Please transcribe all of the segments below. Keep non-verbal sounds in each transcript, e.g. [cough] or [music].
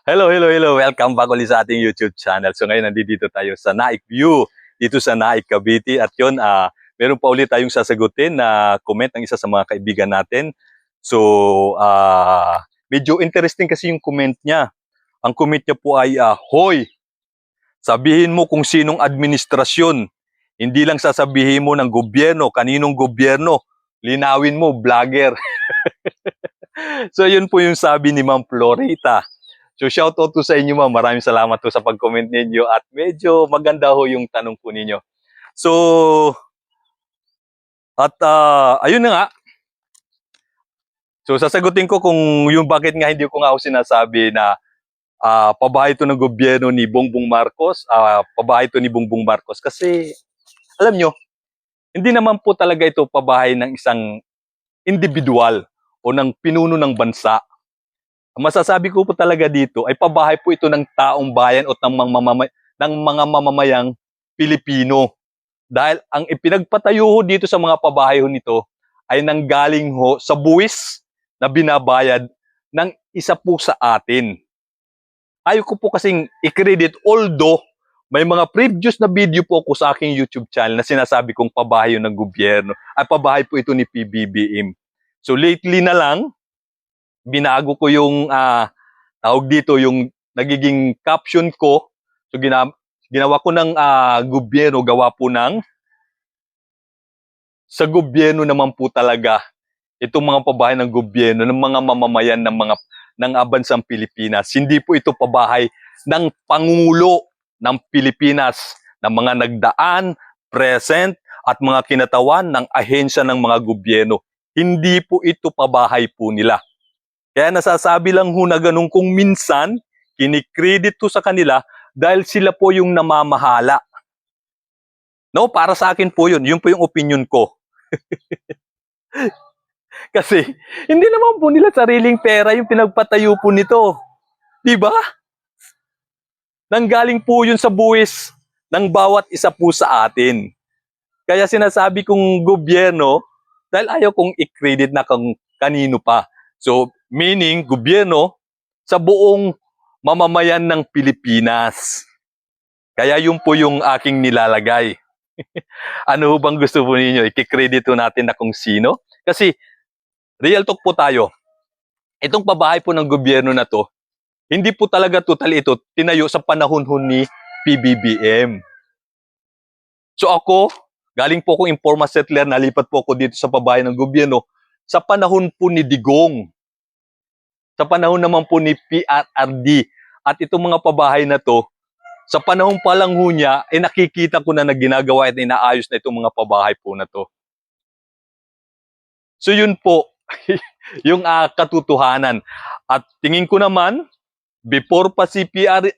Hello, hello, hello. Welcome back ulit sa ating YouTube channel. So ngayon nandito tayo sa Naik View, dito sa Naik Cavite. At yun, ah meron pa ulit tayong sasagutin na comment ng isa sa mga kaibigan natin. So, ah medyo interesting kasi yung comment niya. Ang comment niya po ay, ah, Hoy, sabihin mo kung sinong administrasyon. Hindi lang sasabihin mo ng gobyerno, kaninong gobyerno. Linawin mo, vlogger. [laughs] so yun po yung sabi ni Ma'am Florita. So shout out to sa inyo ma'am. Maraming salamat po sa pag-comment ninyo at medyo maganda ho yung tanong po ninyo. So at ah, ayun na nga. So sasagutin ko kung yung bakit nga hindi ko nga ako sinasabi na ah, pabahay ito ng gobyerno ni Bongbong Marcos, ah, pabahay ito ni Bongbong Marcos kasi alam nyo, hindi naman po talaga ito pabahay ng isang individual o ng pinuno ng bansa. Ang masasabi ko po talaga dito ay pabahay po ito ng taong bayan o ng mga, mamamay, ng mga mamamayang Pilipino. Dahil ang ipinagpatayo ho dito sa mga pabahay ho nito ay nanggaling ho sa buwis na binabayad ng isa po sa atin. Ayaw ko po kasing i-credit although may mga previous na video po ko sa aking YouTube channel na sinasabi kong pabahay ng gobyerno at pabahay po ito ni PBBM. So lately na lang, binago ko yung ah, tawag dito yung nagiging caption ko. So gina, ginawa ko ng ah, gobyerno, gawa po ng sa gobyerno naman po talaga itong mga pabahay ng gobyerno ng mga mamamayan ng mga ng abansang Pilipinas. Hindi po ito pabahay ng pangulo ng Pilipinas ng mga nagdaan, present at mga kinatawan ng ahensya ng mga gobyerno. Hindi po ito pabahay po nila. Kaya nasasabi lang ho na ganun kung minsan, kinikredit ko sa kanila dahil sila po yung namamahala. No, para sa akin po yun. Yun po yung opinion ko. [laughs] Kasi, hindi naman po nila sariling pera yung pinagpatayo po nito. Di ba? Nanggaling po yun sa buwis ng bawat isa po sa atin. Kaya sinasabi kong gobyerno, dahil ayaw kong i-credit na kung kanino pa. So, meaning, gobyerno sa buong mamamayan ng Pilipinas. Kaya yun po yung aking nilalagay. [laughs] ano bang gusto po ninyo? I-credit po natin na kung sino? Kasi, real talk po tayo. Itong pabahay po ng gobyerno na to, hindi po talaga total ito tinayo sa panahon ho ni PBBM. So ako, galing po akong informal settler, nalipat po ako dito sa pabahay ng gobyerno sa panahon po ni Digong. Sa panahon naman po ni PRRD. At itong mga pabahay na to, sa panahon pa lang ho niya, eh nakikita ko na na ginagawa at inaayos na itong mga pabahay po na to. So yun po, [laughs] yung ah, katotohanan. At tingin ko naman, before pa si PR,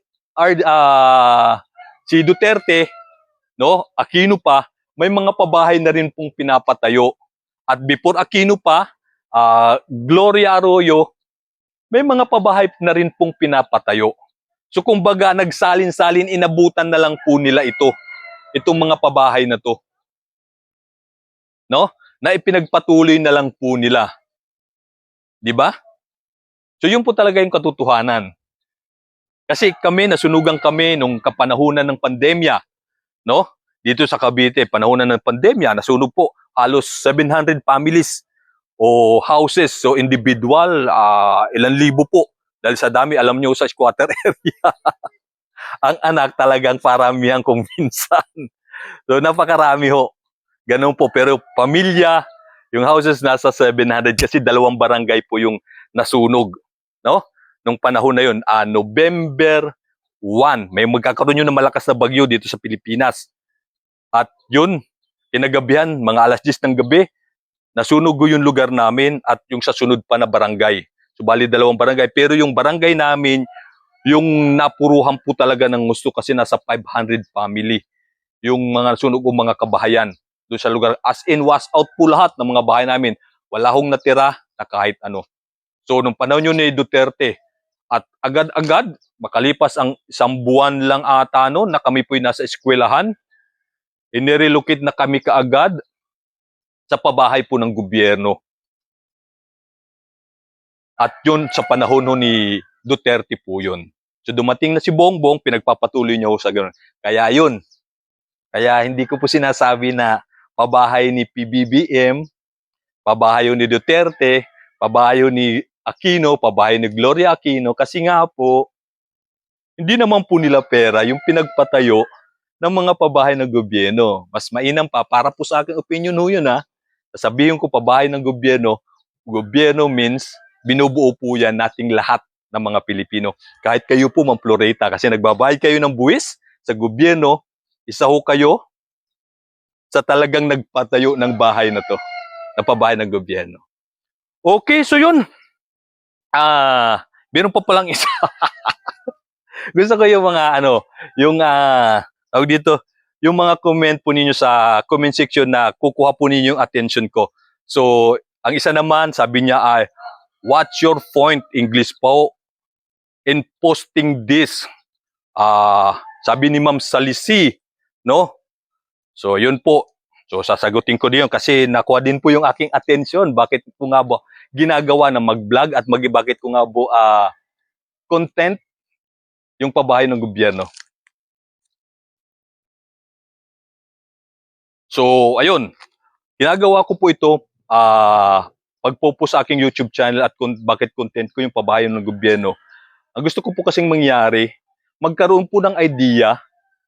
ah, si Duterte, no, Aquino pa, may mga pabahay na rin pong pinapatayo. At before Aquino pa, ah, Gloria Arroyo, may mga pabahay na rin pong pinapatayo. So kumbaga nagsalin-salin inabutan na lang po nila ito. Itong mga pabahay na to. No? Na ipinagpatuloy na lang po nila. 'Di ba? So yun po talaga yung katotohanan. Kasi kami nasunugan kami nung kapanahunan ng pandemya, no? Dito sa Cavite, panahunan ng pandemya, nasunog po halos 700 families o houses. So individual, ah, ilan libo po. Dahil sa dami, alam nyo sa squatter [laughs] area. ang anak talagang paramihan kung [laughs] minsan. So napakarami ho. Ganun po. Pero pamilya, yung houses nasa 700 kasi dalawang barangay po yung nasunog. No? Nung panahon na yun, ah, November 1. May magkakaroon yun ng malakas na bagyo dito sa Pilipinas. At yun, kinagabihan, mga alas 10 ng gabi, nasunog yung lugar namin at yung sa sunod pa na barangay. So bali dalawang barangay. Pero yung barangay namin, yung napuruhan po talaga ng gusto kasi nasa 500 family. Yung mga sunog o mga kabahayan doon sa lugar. As in, was out po lahat ng mga bahay namin. Wala hong natira na kahit ano. So nung panahon yun ni Duterte, at agad-agad, makalipas ang isang buwan lang ata no, na kami po'y nasa eskwelahan, inirelocate na kami kaagad sa pabahay po ng gobyerno. At yun sa panahon ho ni Duterte po yun. So dumating na si Bongbong, pinagpapatuloy niya ho sa ganun. Kaya yun. Kaya hindi ko po sinasabi na pabahay ni PBBM, pabahay ni Duterte, pabahay ni Aquino, pabahay ni Gloria Aquino, kasi nga po, hindi naman po nila pera yung pinagpatayo ng mga pabahay ng gobyerno. Mas mainam pa, para po sa aking opinion ho yun ha, sabihin ko pabahay ng gobyerno, gobyerno means binubuo po yan nating lahat ng mga Pilipino. Kahit kayo po, Ma'am Floreta, kasi nagbabayad kayo ng buwis sa gobyerno, isa ho kayo sa talagang nagpatayo ng bahay na to, na pabahay ng gobyerno. Okay, so yun. Ah, meron pa palang [laughs] isa. Gusto ko yung mga ano, yung ah, tawag dito, yung mga comment po ninyo sa comment section na kukuha po ninyo yung attention ko. So, ang isa naman, sabi niya ay, what's your point, English po, in posting this? Ah, sabi ni Ma'am Salisi, no? So, yun po. So, sasagutin ko din yun kasi nakuha din po yung aking attention. Bakit po nga ba ginagawa na mag-vlog at mag bakit ko nga po ah, content yung pabahay ng gobyerno. So, ayun. Ginagawa ko po ito ah pagpo sa aking YouTube channel at kung bakit content ko yung pabahay ng gobyerno. Ang gusto ko po kasing mangyari, magkaroon po ng idea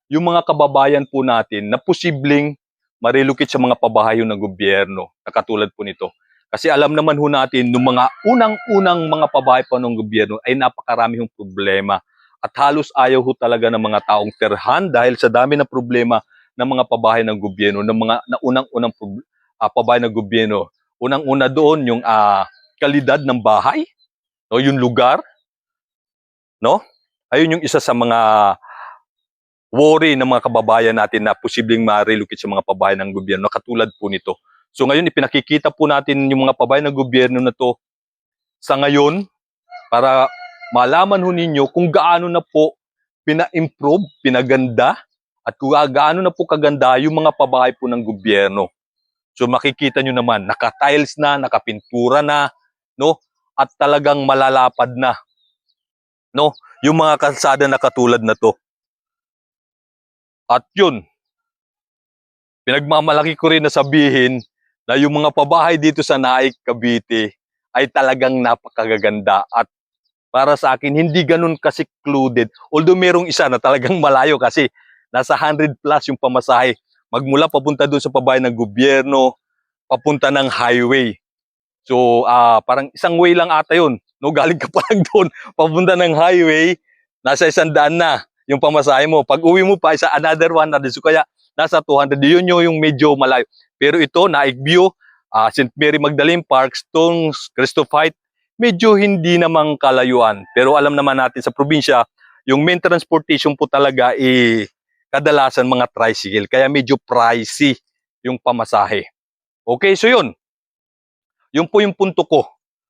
yung mga kababayan po natin na posibleng marilocate sa mga pabahayon ng gobyerno na katulad po nito. Kasi alam naman ho natin, nung mga unang-unang mga pabahay pa ng gobyerno ay napakarami hong problema. At halos ayaw ho talaga ng mga taong terhan dahil sa dami ng problema ng mga pabahay ng gobyerno, ng mga na unang-unang prob- ah, pabahay ng gobyerno. Unang-una doon yung ah, kalidad ng bahay, no, yung lugar, no? Ayun yung isa sa mga worry ng mga kababayan natin na posibleng ma-relocate sa mga pabahay ng gobyerno katulad po nito. So ngayon ipinakikita po natin yung mga pabahay ng gobyerno na to sa ngayon para malaman ho ninyo kung gaano na po pina-improve, pinaganda at kung gaano na po kaganda yung mga pabahay po ng gobyerno. So makikita nyo naman, naka-tiles na, nakapintura na, no? At talagang malalapad na, no? Yung mga kalsada na katulad na to. At yun, pinagmamalaki ko rin na sabihin na yung mga pabahay dito sa Naik, Cavite ay talagang napakagaganda at para sa akin hindi ganun ka-secluded. Although merong isa na talagang malayo kasi nasa 100 plus yung pamasahe magmula papunta doon sa pabahay ng gobyerno, papunta ng highway. So, ah parang isang way lang ata yun. No, galing ka pa lang doon, papunta ng highway, nasa isang daan na yung pamasahe mo. Pag uwi mo pa, isa another one na din. So, kaya nasa 200. Yun yung, medyo malayo. Pero ito, Naik View, ah, St. Mary Magdalene Park, Stones, Christophyte, medyo hindi namang kalayuan. Pero alam naman natin sa probinsya, yung main transportation po talaga eh, kadalasan mga tricycle. Kaya medyo pricey yung pamasahe. Okay, so yun. Yun po yung punto ko.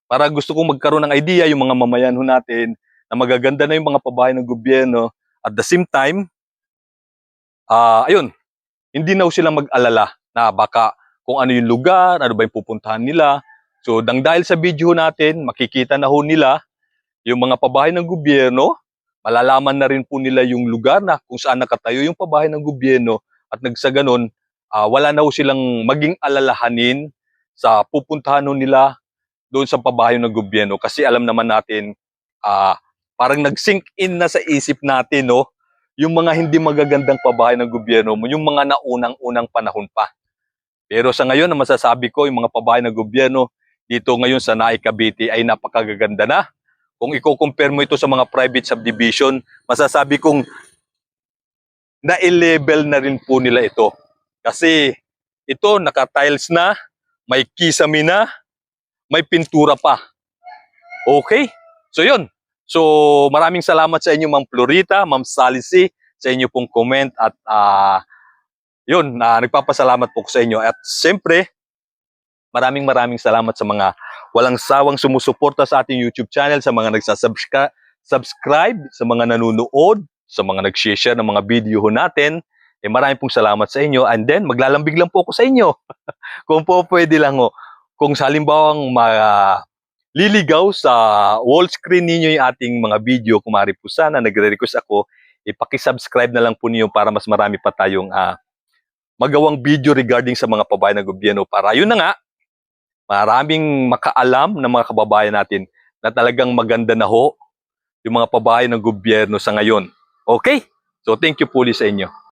Para gusto kong magkaroon ng idea yung mga mamayan natin na magaganda na yung mga pabahay ng gobyerno. At the same time, ah ayun, hindi na sila mag-alala na baka kung ano yung lugar, ano ba yung pupuntahan nila. So, dang dahil sa video natin, makikita na ho nila yung mga pabahay ng gobyerno, malalaman na rin po nila yung lugar na kung saan nakatayo yung pabahay ng gobyerno. At nagsa ganun, ah, wala na ho silang maging alalahanin sa pupuntahan nila doon sa pabahay ng gobyerno. Kasi alam naman natin ah parang nag-sink in na sa isip natin no? Yung mga hindi magagandang pabahay ng gobyerno yung mga naunang-unang panahon pa. Pero sa ngayon na masasabi ko yung mga pabahay ng gobyerno dito ngayon sa Naik Cavite ay napakagaganda na kung i-compare mo ito sa mga private subdivision masasabi kong na-level na rin po nila ito kasi ito naka-tiles na may kisame na, may pintura pa. Okay? So yun. So maraming salamat sa inyo Ma'am Florita, Ma'am Salisi, sa inyo pong comment at ah yun, na nagpapasalamat po ko sa inyo. At siyempre, maraming maraming salamat sa mga walang sawang sumusuporta sa ating YouTube channel, sa mga nagsasubscribe, subscribe, sa mga nanonood, sa mga nag-share ng mga video natin. Eh maraming pong salamat sa inyo. And then, maglalambig lang po ako sa inyo. [laughs] kung po pwede lang ho. Kung sa halimbawang ma, liligaw sa wall screen ninyo yung ating mga video, kumari po sana, nagre-request ako, ipaki-subscribe na lang po niyo para mas marami pa tayong ah, magawang video regarding sa mga pabayan ng gobyerno para yun na nga, maraming makaalam ng mga kababayan natin na talagang maganda na ho yung mga pabayan ng gobyerno sa ngayon. Okay? So thank you po ulit sa inyo.